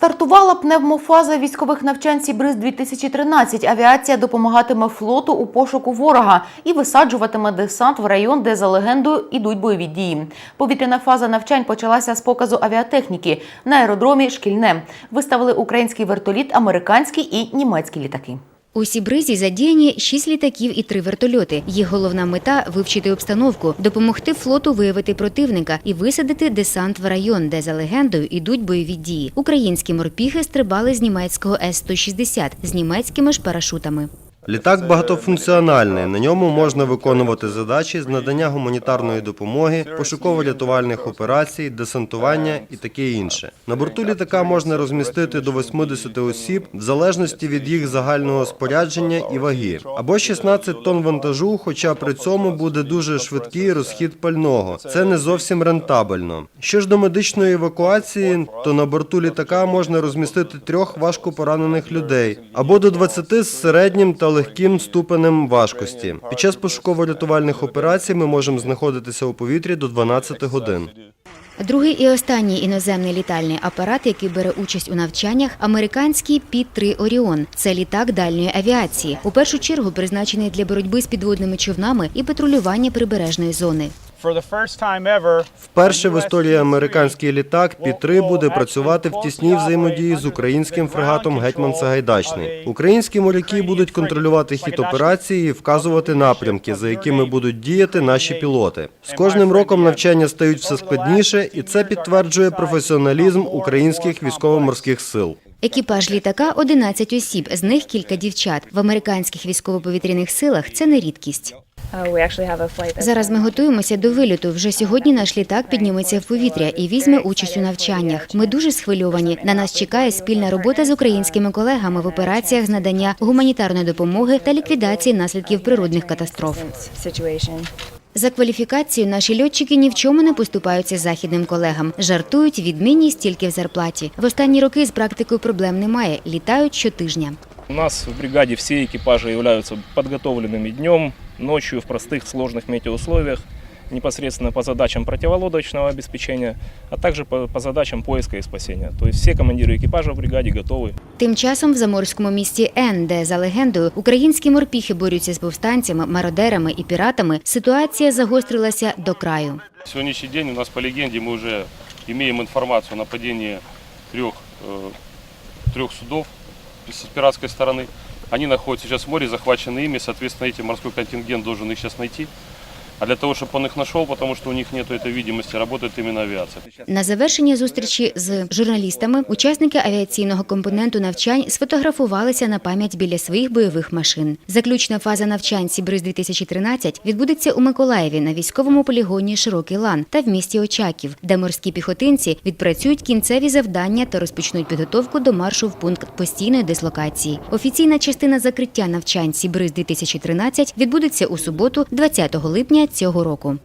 Стартувала пневмофаза військових навчань Сібриз 2013 Авіація допомагатиме флоту у пошуку ворога і висаджуватиме десант в район, де за легендою ідуть бойові дії. Повітряна фаза навчань почалася з показу авіатехніки на аеродромі Шкільне. Виставили український вертоліт, американські і німецькі літаки. У Сібризі задіяні шість літаків і три вертольоти. Їх головна мета вивчити обстановку, допомогти флоту виявити противника і висадити десант в район, де за легендою ідуть бойові дії. Українські морпіхи стрибали з німецького С-160 з німецькими ж парашутами. Літак багатофункціональний. На ньому можна виконувати задачі з надання гуманітарної допомоги, пошуково-рятувальних операцій, десантування і таке інше. На борту літака можна розмістити до 80 осіб в залежності від їх загального спорядження і ваги, або 16 тонн вантажу, хоча при цьому буде дуже швидкий розхід пального. Це не зовсім рентабельно. Що ж до медичної евакуації, то на борту літака можна розмістити трьох важко поранених людей або до 20 з середнім та легким ступенем важкості. Під час пошуково-рятувальних операцій ми можемо знаходитися у повітрі до 12 годин. Другий і останній іноземний літальний апарат, який бере участь у навчаннях, американський Пі-3 Оріон. Це літак дальньої авіації. У першу чергу призначений для боротьби з підводними човнами і патрулювання прибережної зони. Вперше в історії американський літак Пі-3 буде працювати в тісній взаємодії з українським фрегатом Гетьман Сагайдачний. Українські моряки будуть контролювати хід операції і вказувати напрямки, за якими будуть діяти наші пілоти. З кожним роком навчання стають все складніше, і це підтверджує професіоналізм українських військово-морських сил. Екіпаж літака 11 осіб, з них кілька дівчат. В американських військово-повітряних силах це не рідкість. That's Зараз ми готуємося до виліту. Вже сьогодні наш літак підніметься в повітря і візьме участь у навчаннях. Ми дуже схвильовані. На нас чекає спільна робота з українськими колегами в операціях з надання гуманітарної допомоги та ліквідації наслідків природних катастроф. situation. За кваліфікацією наші льотчики ні в чому не поступаються західним колегам. Жартують відмінність тільки в зарплаті. В останні роки з практикою проблем немає. Літають щотижня. У нас в бригаде все экипажи являются подготовленными днем, ночью в простых сложных метеоусловиях, непосредственно по задачам противолодочного обеспечения, а также по, по задачам поиска и спасения. То есть все командиры экипажа в бригаде готовы Тим часом в заморському місті Н, де за легендою українські морпіхи борються з повстанцями, мародерами і піратами, ситуація загострилася до краю. В сегодняшний день у нас по легенде мы уже имеем информацию о нападении трех, э, трех судов с пиратской стороны. Они находятся сейчас в море, захвачены ими, соответственно, этим морской контингент должен их сейчас найти. А для того, чтобы он их нашел, потому что у них нет этой видимости, работает именно авиация. На завершення зустрічі з журналістами учасники авіаційного компоненту навчань сфотографувалися на пам'ять біля своїх бойових машин. Заключна фаза навчань Сібриз 2013 відбудеться у Миколаєві на військовому полігоні Широкий Лан та в місті Очаків, де морські піхотинці відпрацюють кінцеві завдання та розпочнуть підготовку до маршу в пункт постійної дислокації. Офіційна частина закриття навчань Сібриз 2013 відбудеться у суботу, 20 липня цього року.